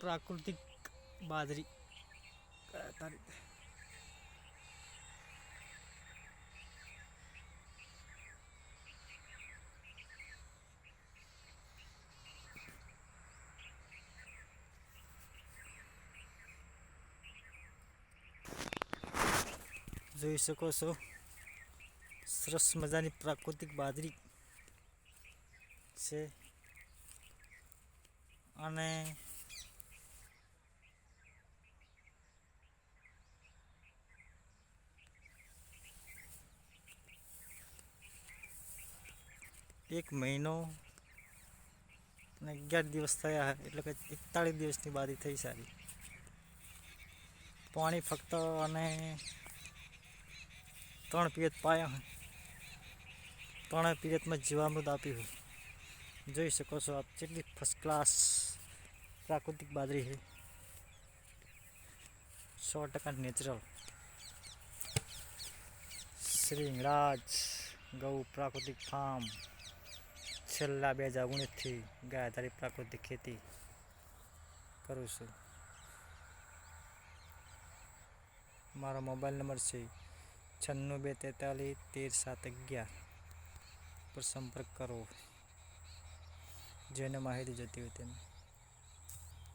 प्राकृतिक बाजरी जो सको सो सरस मजा प्राकृतिक बाजरी से अने 1 महिना ने 10 दिवस થાય એટલે કે 41 દિવસની બાદી થઈ સારી પાણી ફક્ત અને 3 પેડ પાયા છે 3 પેડમાં જીવામૃત આપી હું જોઈ શકો છો આ કેટલી ફર્સ્ટ ક્લાસ પ્રાકૃતિક બાજરી છે 100% નેચરલ શ્રી મિરાજ ગૌ પ્રાકૃતિક ફાર્મ છેલ્લા બે હજાર ઓગણીસથી ગાય આધારિત પ્રાકૃતિક ખેતી કરું છું મારો મોબાઈલ નંબર છે છન્નું બે તેતાલીસ તેર સાત અગિયાર પર સંપર્ક કરો જેને માહિતી જતી હોય તેને